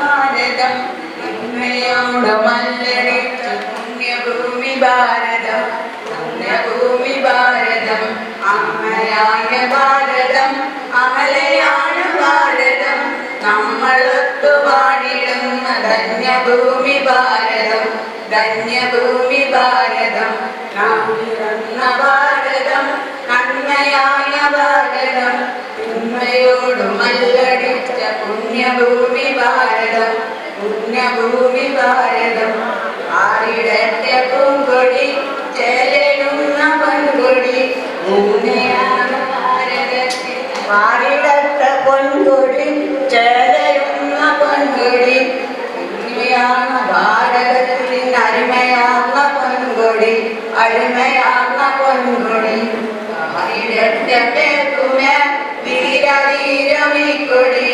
ഭാരതം നന്മയോട് മല്ലടിച്ച പുണ്യഭൂമി ഭാരതം പുണ്യഭൂമി ഭാരതം അമ്മയായ ഭാരതം അമലയാണ് ഭാരതം നമ്മളൊത്തു വാണിടുന്ന ധന്യഭൂമി ഭാരതം ധന്യഭൂമി ഭാരതം നാം ഭാരതം നന്മയായ ഭാരതം തിന്മയോട് മല്ലടിച്ച പുണ്യഭൂമി ഭാരതം ആരിടറ്റ പൂങ്കൊടി ചേലുന്ന പൊൻകൊടി ഭാരതത്തിൽ. പാരിടത്ത പൊൻകൊടി ചേലയുന്ന പൊൻകൊടി ഭൂമിയാണ് ഭാരതത്തിൻ പൊൻകൊടി അരുമയാർന്ന പൊൻകൊടി. ആയിരത്തേക്കുമേ വീരവീരമിക്കൊടി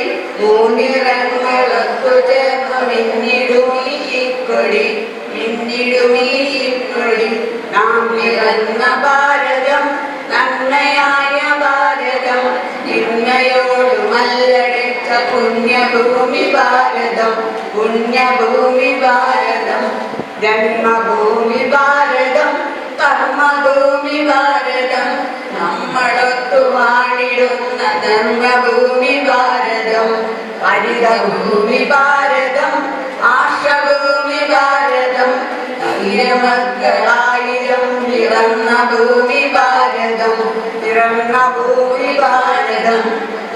പിറന്ന ഭാരതം നന്മയായ പുണ്യഭൂമി ഭാരതം പുണ്യഭൂമി ഭാരതം ജന്മഭൂമി ഭാരതം കർമ്മഭൂമി ഭാരതം നമ്മളൊത്തു വാണിടുന്ന ധർമ്മഭൂമി ഭാരതം ഹരിതഭൂമി ഭാരതം ആശഭൂമി ഭാരതം മക്കളായിരം പിറന്ന ഭൂമി ഭാരതം ഭാരതം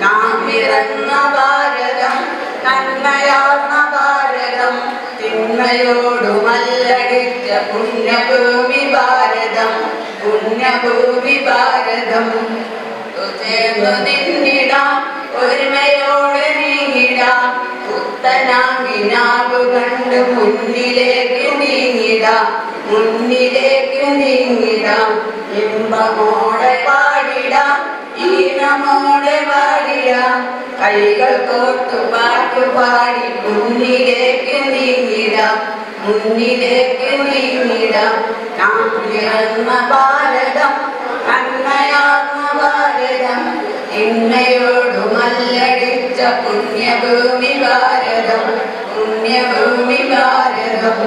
നാം പിറന്ന ഭാരതം നന്മയാർന്ന ഭാരതം തിന്മയോടു മല്ലടിച്ച പുണ്യഭൂമി ഭാരതം പുണ്യഭൂമി ഭാരതം പുത്തനാങ്ങിനാവ് കണ്ട് മുന്നിലേക്ക് നീങ്ങിടാം മുന്നിലേക്ക് നീങ്ങിടാം. ഇമ്പമോടെ പാടിടാം ഈണമോടെ പാടിടാം. കൈകൾ കോർത്തു പാട്ടു പാടി മുന്നിലേക്ക് നീങ്ങിടാം മുന്നിലേക്ക് നീങ്ങിടാം. നാം പിറന്ന ഭാരതം പുണ്യഭൂമി ഭാരതം പുണ്യഭൂമി ഭാരതം